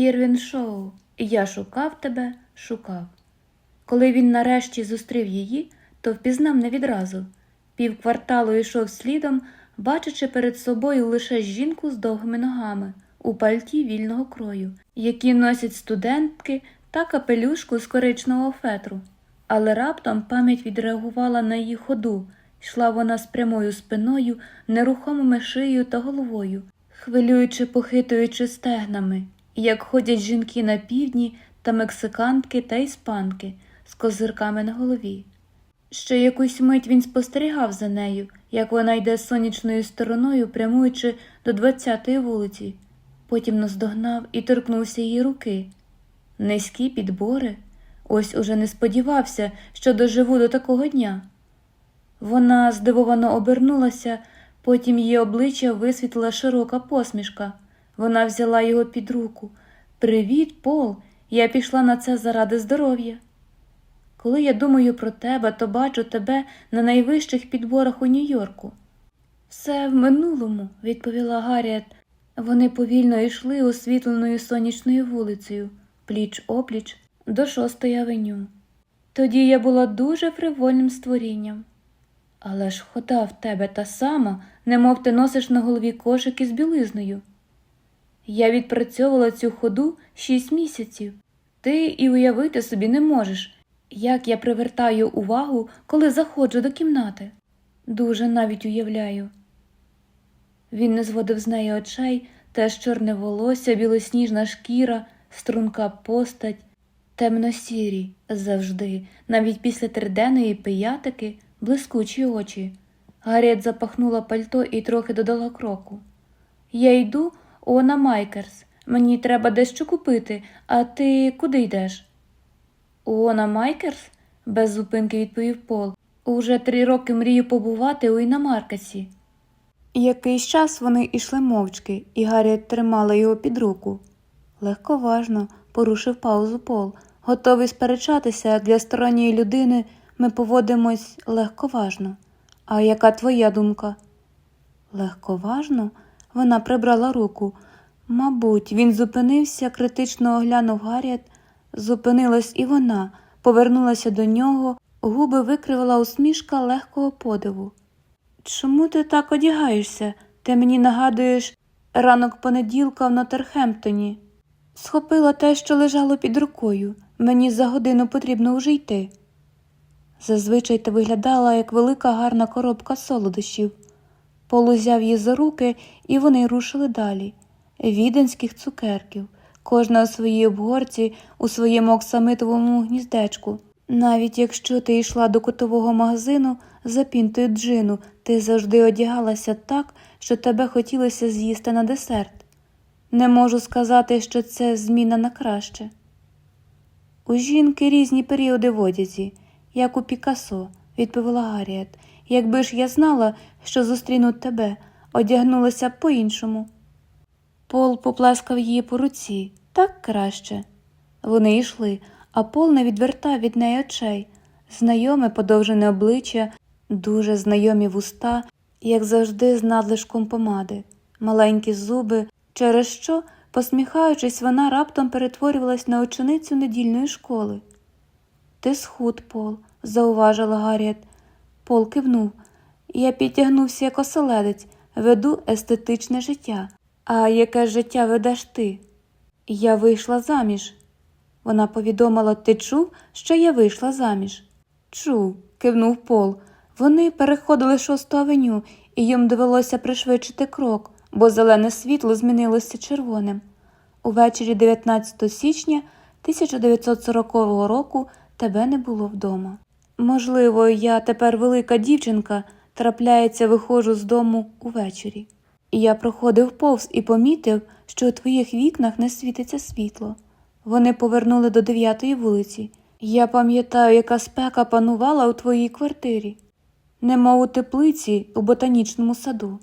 Ірвін Шоу, я шукав тебе, шукав. Коли він нарешті зустрів її, то впізнав не відразу. Півкварталу йшов слідом, бачачи перед собою лише жінку з довгими ногами у пальті вільного крою, які носять студентки та капелюшку з коричневого фетру. Але раптом пам'ять відреагувала на її ходу. Йшла вона з прямою спиною, нерухомими шиєю та головою, хвилюючи, похитуючи стегнами, як ходять жінки на півдні та мексиканки та іспанки з козирками на голові. Ще якусь мить він спостерігав за нею, як вона йде сонячною стороною, прямуючи до 20-ї вулиці. Потім наздогнав і торкнувся її руки. Низькі підбори. Ось уже не сподівався, що доживу до такого дня. Вона здивовано обернулася, потім її обличчя висвітлила широка посмішка. Вона взяла його під руку. Привіт, Пол, я пішла на це заради здоров'я. Коли я думаю про тебе, то бачу тебе на найвищих підборах у Нью-Йорку. Все в минулому, відповіла Гарріет. Вони повільно йшли освітленою сонячною вулицею, пліч опліч, до шостої авеню. Тоді я була дуже фривольним створінням. Але ж хода в тебе та сама, немов ти носиш на голові кошик із білизною. Я відпрацьовувала цю ходу шість місяців. Ти і уявити собі не можеш, як я привертаю увагу, коли заходжу до кімнати. Дуже навіть уявляю. Він не зводив з неї очей, теж чорне волосся, білосніжна шкіра, струнка постать, темно-сірі, завжди, навіть після триденної пиятики, блискучі очі. Гарріет запахнула пальто і трохи додала кроку. Я йду у на Майкерс. Мені треба дещо купити, а ти куди йдеш? Уона Майкерс? без зупинки відповів Пол. Уже три роки мрію побувати у Інамаркасі. Якийсь час вони йшли мовчки, і Гарріет тримала його під руку. Легковажно порушив паузу Пол, готовий сперечатися для сторонньої людини ми поводимось легковажно. А яка твоя думка? Легковажно? Вона прибрала руку. Мабуть, він зупинився, критично оглянув Гарріет. Зупинилась і вона, повернулася до нього, губи викривила усмішка легкого подиву. Чому ти так одягаєшся? Ти мені нагадуєш ранок понеділка в Ноттерхемптоні. Схопила те, що лежало під рукою. Мені за годину потрібно уже йти. Зазвичай ти виглядала, як велика гарна коробка солодощів. Пол узяв її за руки, і вони рушили далі. Віденських цукерків, кожна у своїй обгорці, у своєму оксамитовому гніздечку. Навіть якщо ти йшла до кутового магазину за пінтою джину, ти завжди одягалася так, що тебе хотілося з'їсти на десерт. Не можу сказати, що це зміна на краще. У жінки різні періоди в одязі, як у Пікасо, відповіла Гарріет. Якби ж я знала, що зустріну тебе, одягнулася б по-іншому. Пол поплескав її по руці так краще. Вони йшли, а Пол не відвертав від неї очей. Знайоме подовжене обличчя, дуже знайомі вуста, як завжди, з надлишком помади, маленькі зуби, через що, посміхаючись, вона раптом перетворювалась на ученицю недільної школи. Ти схуд, Пол, зауважила Гарріет. Пол кивнув. Я підтягнувся як оселедець, веду естетичне життя. А яке життя ведеш ти? Я вийшла заміж. Вона повідомила, ти чув, що я вийшла заміж? Чув, кивнув Пол. Вони переходили шосту авеню, і їм довелося пришвидшити крок, бо зелене світло змінилося червоним. Увечері 19 січня 1940 року тебе не було вдома. Можливо, я тепер велика дівчинка, трапляється, виходжу з дому увечері. Я проходив повз і помітив, що у твоїх вікнах не світиться світло. Вони повернули до дев'ятої вулиці. Я пам'ятаю, яка спека панувала у твоїй квартирі, немов у теплиці у ботанічному саду.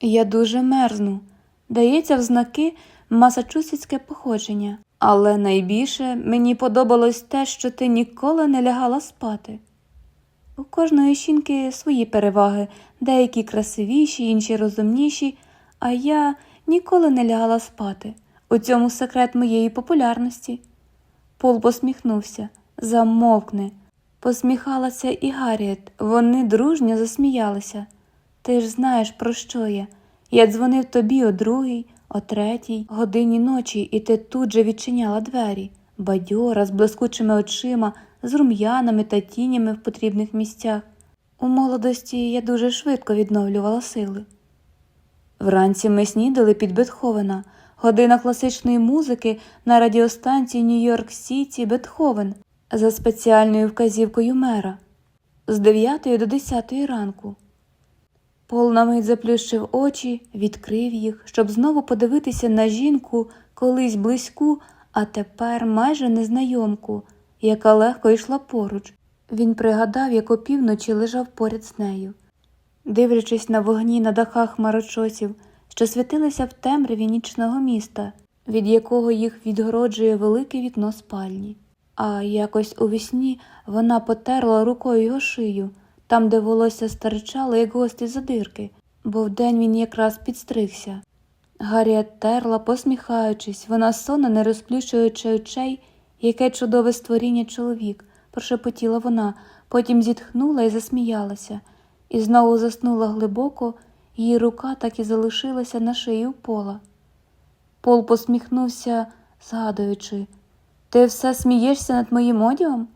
Я дуже мерзну. Дається в знаки масачусетське походження, але найбільше мені подобалось те, що ти ніколи не лягала спати. У кожної жінки свої переваги, деякі красивіші, інші розумніші, а я ніколи не лягала спати. У цьому секрет моєї популярності. Пол посміхнувся. Замовкни. Посміхалася і Гарріет. Вони дружньо засміялися. Ти ж знаєш, про що я. Я дзвонив тобі о другій, о третій годині ночі, і ти тут же відчиняла двері, бадьора, з блискучими очима, з рум'янами та тінями в потрібних місцях. У молодості я дуже швидко відновлювала сили. Вранці ми снідали під Бетховена, година класичної музики на радіостанції Нью-Йорк Сіті Бетховен за спеціальною вказівкою мера з 9 до 10 ранку. Пол на мить заплющив очі, відкрив їх, щоб знову подивитися на жінку, колись близьку, а тепер майже незнайомку, яка легко йшла поруч. Він пригадав, як опівночі лежав поряд з нею. Дивлячись на вогні на дахах хмарочосів, що світилися в темряві нічного міста, від якого їх відгороджує велике вікно спальні. А якось у вісні вона потерла рукою його шию, там, де волосся старчало, як гості задирки, бо вдень він якраз підстригся. Гарріет терла, посміхаючись, вона сонно, не розплющуючи очей, яке чудове створіння чоловік, прошепотіла вона, потім зітхнула і засміялася, і знову заснула глибоко, її рука так і залишилася на шиї пола. Пол посміхнувся, згадуючи, ти все смієшся над моїм одягом?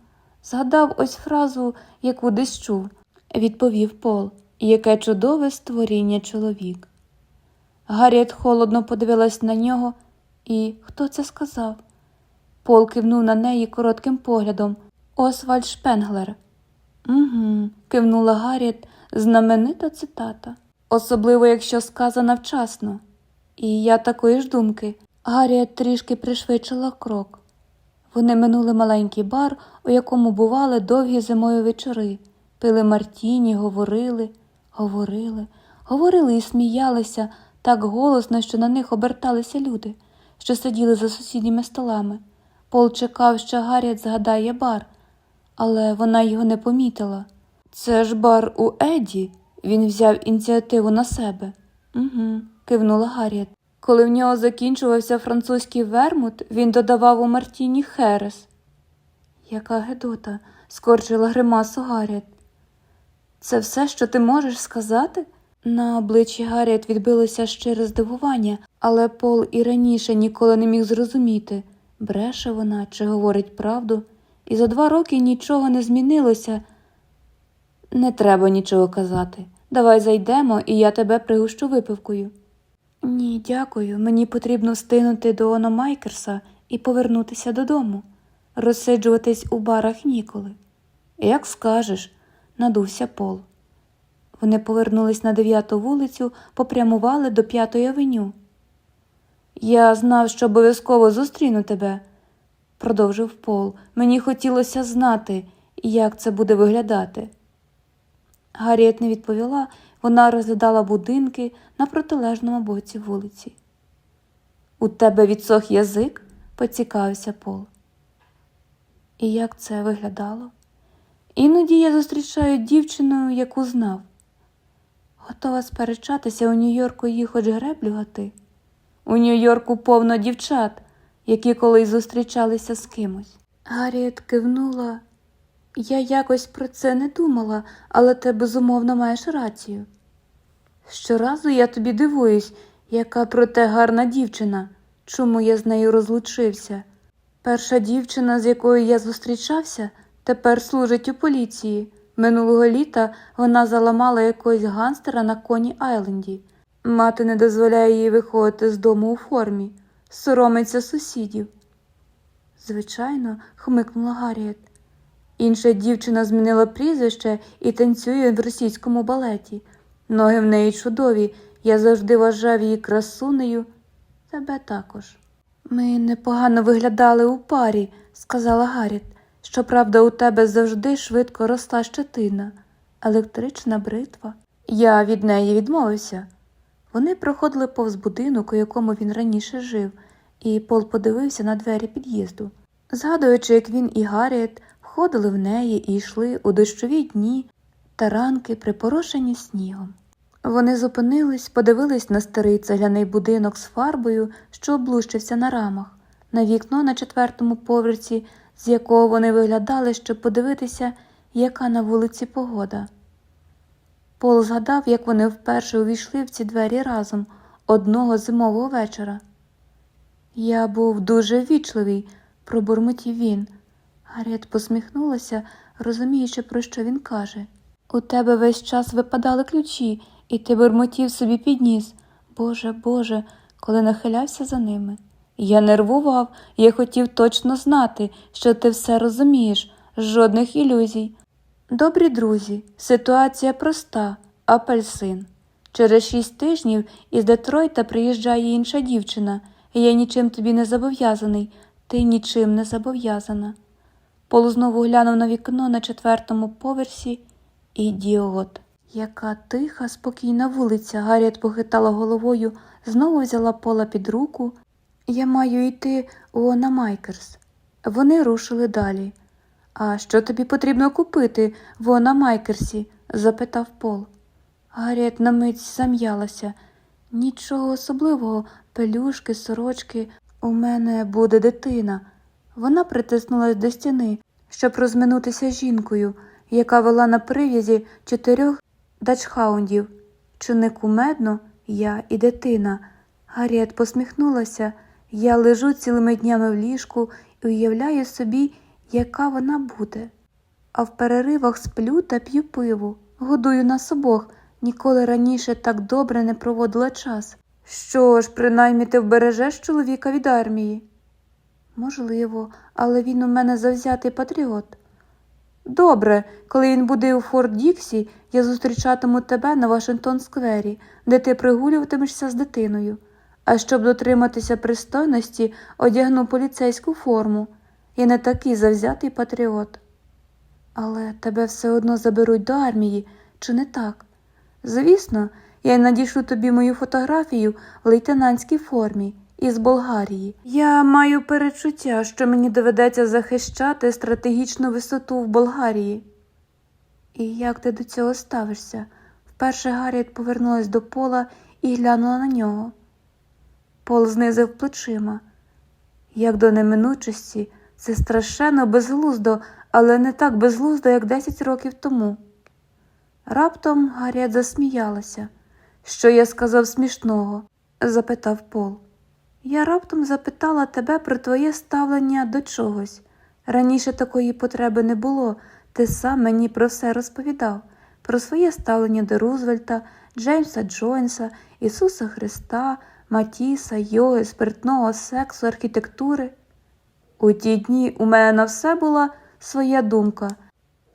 Згадав ось фразу, яку десь чув, відповів Пол, яке чудове створіння чоловік. Гарріет холодно подивилась на нього, і хто це сказав? Пол кивнув на неї коротким поглядом. Освальд Шпенглер. Угу, кивнула Гарріет, знаменита цитата. Особливо, якщо сказана вчасно. І я такої ж думки. Гарріет трішки пришвидшила крок. Вони минули маленький бар, у якому бували довгі зимові вечори, пили мартіні, говорили, говорили, говорили і сміялися так голосно, що на них оберталися люди, що сиділи за сусідніми столами. Пол чекав, що Гарріет згадає бар, але вона його не помітила. Це ж бар у Еді. Він взяв ініціативу на себе. Угу, кивнула Гарріет. Коли в нього закінчувався французький вермут, він додавав у Мартіні Херес. Яка гедота, скорчила гримасу Гарріет. Це все, що ти можеш сказати? На обличчі Гарріет відбилося щире здивування, але Пол і раніше ніколи не міг зрозуміти, бреше вона чи говорить правду, і за два роки нічого не змінилося. Не треба нічого казати. Давай зайдемо, і я тебе пригощу випивкою. Ні, дякую. Мені потрібно встигнути до Оно Майкерса і повернутися додому, розсиджуватись у барах ніколи. Як скажеш, надувся Пол. Вони повернулись на дев'яту вулицю, попрямували до п'ятої авеню. Я знав, що обов'язково зустріну тебе, продовжив Пол. Мені хотілося знати, як це буде виглядати. Гарріет не відповіла, вона розглядала будинки на протилежному боці вулиці. У тебе відсох язик? поцікавився Пол. І як це виглядало? Іноді я зустрічаю дівчину, яку знав. Готова сперечатися у Нью-Йорку їй хоч греблю гати. У Нью-Йорку повно дівчат, які колись зустрічалися з кимось. Гарріет кивнула. Я якось про це не думала, але ти безумовно маєш рацію. Щоразу я тобі дивуюсь, яка проте гарна дівчина, чому я з нею розлучився. Перша дівчина, з якою я зустрічався, тепер служить у поліції. Минулого літа вона заламала якогось ганстера на коні Айленді. Мати не дозволяє їй виходити з дому у формі, соромиться сусідів. Звичайно, хмикнула Гарріет. Інша дівчина змінила прізвище і танцює в російському балеті. Ноги в неї чудові, я завжди вважав її красунею. Тебе також. Ми непогано виглядали у парі, сказала Гарріт. Щоправда, у тебе завжди швидко росла щетина, електрична бритва. Я від неї відмовився. Вони проходили повз будинок, у якому він раніше жив, і Пол подивився на двері під'їзду. Згадуючи, як він і Гарріет входили в неї і йшли у дощові дні та ранки, припорошені снігом. Вони зупинились, подивились на старий цегляний будинок з фарбою, що облущився на рамах, на вікно на четвертому поверсі, з якого вони виглядали, щоб подивитися, яка на вулиці погода. Пол згадав, як вони вперше увійшли в ці двері разом одного зимового вечора. Я був дуже ввічливий, пробурмотів він. Гарріет посміхнулася, розуміючи, про що він каже. У тебе весь час випадали ключі, і ти бурмотів собі підніс. Боже, Боже, коли нахилявся за ними. Я нервував, я хотів точно знати, що ти все розумієш, жодних ілюзій. Добрі друзі, ситуація проста, апельсин. Через шість тижнів із Детройта приїжджає інша дівчина, я нічим тобі не зобов'язаний, ти нічим не зобов'язана. Пол знову глянув на вікно на четвертому поверсі. Ідіот. Яка тиха, спокійна вулиця. Гарріет похитала головою, знову взяла пола під руку. Я маю йти у Она Майкерс. Вони рушили далі. А що тобі потрібно купити в Она Майкерсі? запитав Пол. Гарріет на мить зам'ялася. Нічого особливого, пелюшки, сорочки. У мене буде дитина. Вона притиснулась до стіни, щоб розминутися з жінкою, яка вела на прив'язі чотирьох дачхаундів. Чи кумедно, я і дитина. Гарріет посміхнулася. Я лежу цілими днями в ліжку і уявляю собі, яка вона буде. А в переривах сплю та п'ю пиво, годую нас обох, ніколи раніше так добре не проводила час. Що ж, принаймні ти вбережеш чоловіка від армії? Можливо, але він у мене завзятий патріот. Добре, коли він буде у Форт Діксі, я зустрічатиму тебе на Вашингтон Сквері, де ти прогулюватимешся з дитиною. А щоб дотриматися пристойності, одягну поліцейську форму. Я не такий завзятий патріот. Але тебе все одно заберуть до армії, чи не так? Звісно, я надішлю тобі мою фотографію в лейтенантській формі із Болгарії. Я маю перечуття, що мені доведеться захищати стратегічну висоту в Болгарії. І як ти до цього ставишся? Вперше Гарріет повернулась до пола і глянула на нього. Пол знизив плечима. Як до неминучості, це страшенно безглуздо, але не так безглуздо, як десять років тому. Раптом Гарріет засміялася. Що я сказав смішного? запитав Пол. Я раптом запитала тебе про твоє ставлення до чогось. Раніше такої потреби не було, ти сам мені про все розповідав, про своє ставлення до Рузвельта, Джеймса Джойнса, Ісуса Христа, Матіса, йоги, спиртного, сексу, архітектури. У ті дні у мене на все була своя думка.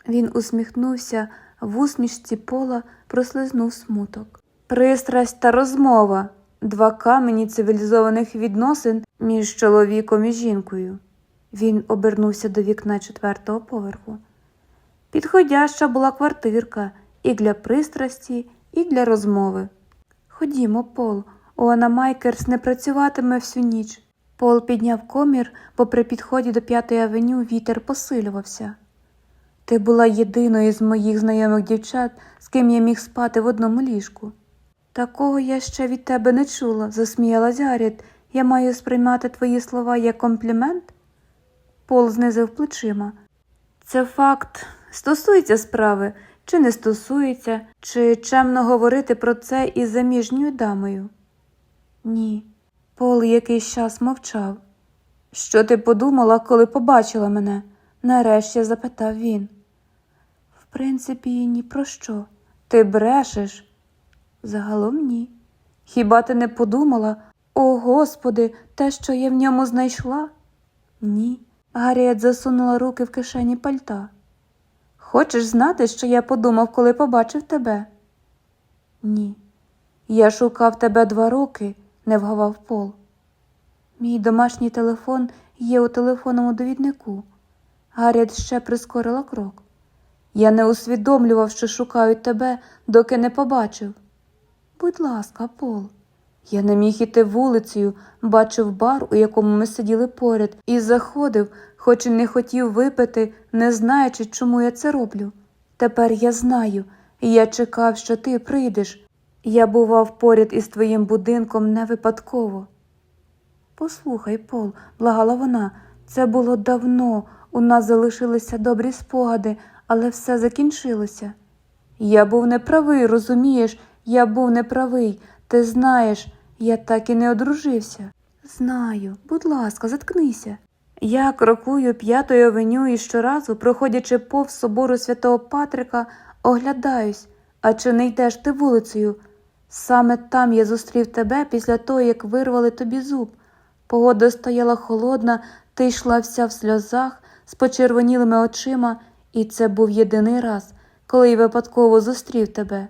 Він усміхнувся, в усмішці пола прослизнув смуток. Пристрасть та розмова два камені цивілізованих відносин між чоловіком і жінкою. Він обернувся до вікна четвертого поверху. Підходяща була квартирка і для пристрасті, і для розмови. Ходімо, Пол, Оана Майкерс не працюватиме всю ніч. Пол підняв комір, бо при підході до п'ятої авеню вітер посилювався. Ти була єдиною з моїх знайомих дівчат, з ким я міг спати в одному ліжку. Такого я ще від тебе не чула, засміялась Гарріет. Я маю сприймати твої слова як комплімент? Пол знизив плечима. Це факт стосується справи, чи не стосується, чи чемно говорити про це із заміжньою дамою? Ні. Пол якийсь час мовчав. Що ти подумала, коли побачила мене? нарешті запитав він. В принципі, ні про що. Ти брешеш. Загалом ні. Хіба ти не подумала, о Господи, те, що я в ньому знайшла? Ні. Гарріет засунула руки в кишені пальта. Хочеш знати, що я подумав, коли побачив тебе? Ні. Я шукав тебе два роки, не вгавав Пол. Мій домашній телефон є у телефонному довіднику. Гарріет ще прискорила крок. Я не усвідомлював, що шукаю тебе, доки не побачив. Будь ласка, Пол. Я не міг іти вулицею, бачив бар, у якому ми сиділи поряд, і заходив, хоч і не хотів випити, не знаючи, чому я це роблю. Тепер я знаю, і я чекав, що ти прийдеш. Я бував поряд із твоїм будинком не випадково. Послухай, Пол, благала вона, це було давно, у нас залишилися добрі спогади, але все закінчилося. Я був неправий, розумієш, я був неправий. Ти знаєш, я так і не одружився. Знаю, будь ласка, заткнися. Я крокую п'ятою авеню і щоразу, проходячи повз собору святого Патрика, оглядаюсь, а чи не йдеш ти вулицею? Саме там я зустрів тебе після того, як вирвали тобі зуб. Погода стояла холодна, ти йшла вся в сльозах, з почервонілими очима, і це був єдиний раз, коли я випадково зустрів тебе.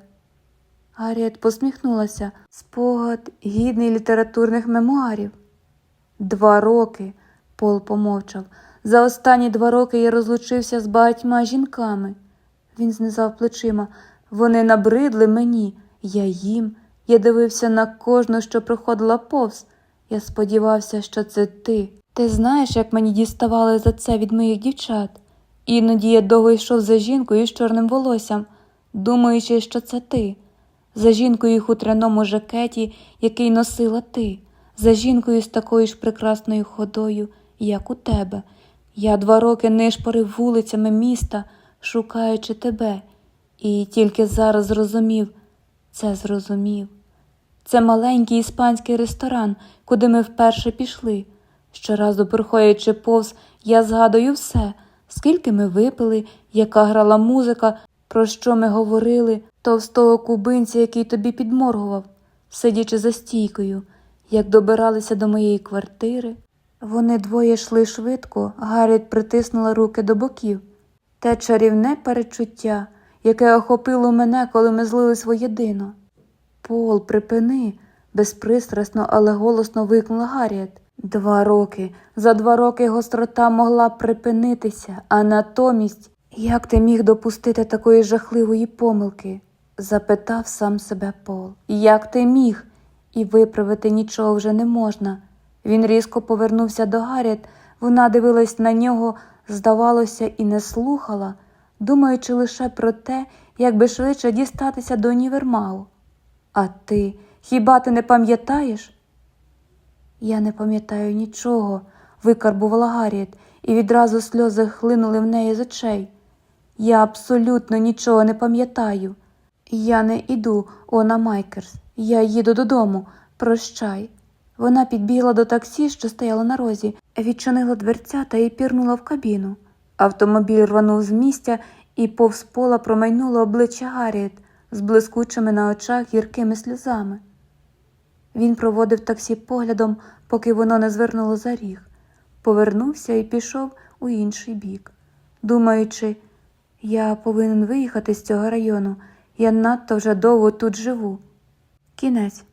Гарріет посміхнулася. Спогад гідний літературних мемуарів. Два роки, Пол помовчав. За останні два роки я розлучився з багатьма жінками. Він знизав плечима. Вони набридли мені, я їм. Я дивився на кожну, що проходила повз. Я сподівався, що це ти. Ти знаєш, як мені діставали за це від моїх дівчат. Іноді я довго йшов за жінкою з чорним волоссям, думаючи, що це ти, за жінкою хутряному жакеті, який носила ти, за жінкою з такою ж прекрасною ходою, як у тебе. Я два роки нишпорив вулицями міста, шукаючи тебе, і тільки зараз зрозумів, це зрозумів. Це маленький іспанський ресторан, куди ми вперше пішли. Щоразу, проходячи повз, я згадую все, скільки ми випили, яка грала музика, про що ми говорили, товстого кубинця, який тобі підморгував, сидячи за стійкою, як добиралися до моєї квартири. Вони двоє йшли швидко, Гарріет притиснула руки до боків. Те чарівне перечуття, яке охопило мене, коли ми злились воєдино. Пол, припини, безпристрасно, але голосно викнула Гарріет. Два роки. За два роки гострота могла б припинитися, а натомість, як ти міг допустити такої жахливої помилки? запитав сам себе Пол. Як ти міг? І виправити нічого вже не можна. Він різко повернувся до Гарріет, вона дивилась на нього, здавалося, і не слухала, думаючи лише про те, як би швидше дістатися до універмагу. А ти хіба ти не пам'ятаєш? Я не пам'ятаю нічого, викарбувала Гарріет, і відразу сльози хлинули в неї з очей. Я абсолютно нічого не пам'ятаю. Я не іду, Она Майкерс. Я їду додому. Прощай. Вона підбігла до таксі, що стояло на розі, відчинила дверцята і пірнула в кабіну. Автомобіль рванув з місця і повз пола промайнуло обличчя Гарріет з блискучими на очах гіркими сльозами. Він проводив таксі поглядом, поки воно не звернуло за ріг, повернувся і пішов у інший бік, думаючи, я повинен виїхати з цього району, я надто вже довго тут живу. Кінець.